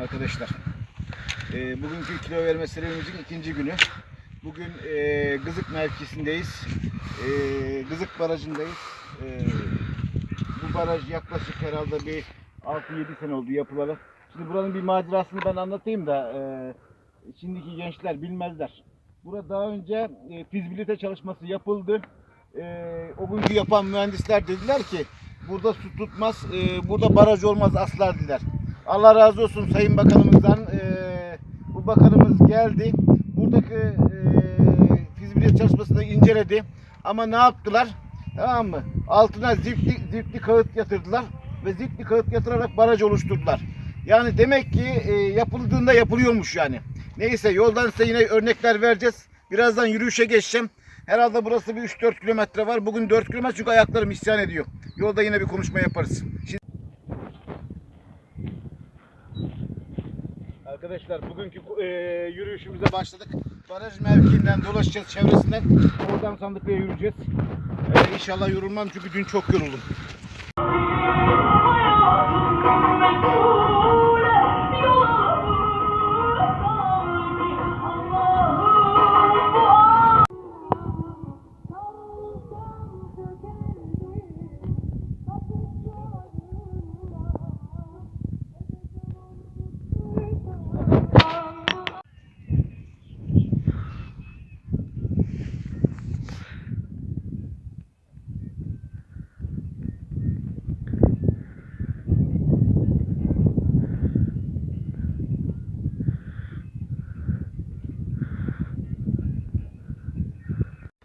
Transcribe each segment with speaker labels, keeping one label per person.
Speaker 1: Arkadaşlar. Ee, bugünkü kilo verme seremizin ikinci günü. Bugün e, Gızık mevkisindeyiz. E, Gızık barajındayız. E, bu baraj yaklaşık herhalde bir 6-7 sene oldu yapılalı. Şimdi buranın bir macerasını ben anlatayım da e, şimdiki gençler bilmezler. Burada daha önce e, fizibilite çalışması yapıldı. E, o günkü yapan mühendisler dediler ki burada su tutmaz, e, burada baraj olmaz asla dediler. Allah razı olsun Sayın Bakanımızdan. E, bu bakanımız geldi. Buradaki e, fizibilite çalışmasını inceledi. Ama ne yaptılar? Tamam mı? Altına ziftli, ziftli kağıt yatırdılar ve ziftli kağıt yatırarak baraj oluşturdular. Yani demek ki e, yapıldığında yapılıyormuş yani. Neyse yoldan size yine örnekler vereceğiz. Birazdan yürüyüşe geçeceğim. Herhalde burası bir 3-4 kilometre var. Bugün 4 kilometre çünkü ayaklarım isyan ediyor. Yolda yine bir konuşma yaparız. Şimdi... Arkadaşlar bugünkü e, yürüyüşümüze başladık. Baraj mevkiinden dolaşacağız çevresinden. Oradan sandıklıya yürüyeceğiz. E, inşallah yorulmam çünkü dün çok yoruldum.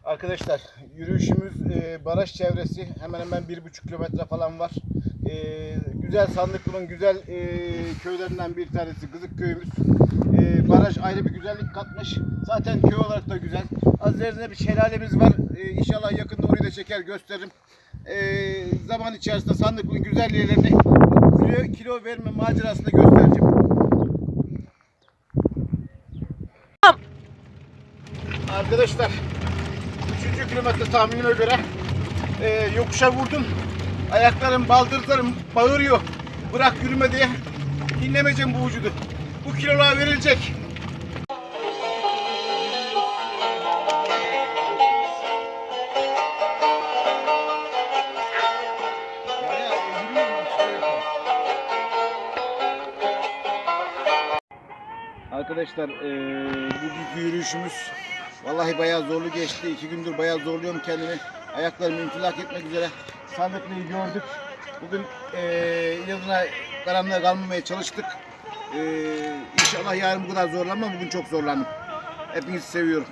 Speaker 1: Arkadaşlar yürüyüşümüz e, baraj çevresi hemen hemen bir buçuk kilometre falan var. E, güzel Sandıklı'nın güzel e, köylerinden bir tanesi Kızık köyümüz. E, baraj ayrı bir güzellik katmış. Zaten köy olarak da güzel. Az ileride bir şelalemiz var. E, inşallah yakında orayı da çeker gösteririm. E, zaman içerisinde Sandıklı'nın güzel yerlerini kilo, kilo verme macerasını göstereceğim. Arkadaşlar 3. kilometre tahminime göre e, yokuşa vurdum. Ayaklarım, baldırlarım bağırıyor. Bırak yürüme diye. Dinlemeyeceğim bu vücudu. Bu kilolar verilecek. Arkadaşlar eee bugünkü yürüyüşümüz vallahi bayağı zorlu geçti. İki gündür bayağı zorluyorum kendimi. Ayaklarım infilak etmek üzere. Sandıklıyı gördük. Bugün eee inadına karanlığa kalmamaya çalıştık. Eee inşallah yarın bu kadar zorlanmam. Bugün çok zorlandım. Hepinizi seviyorum.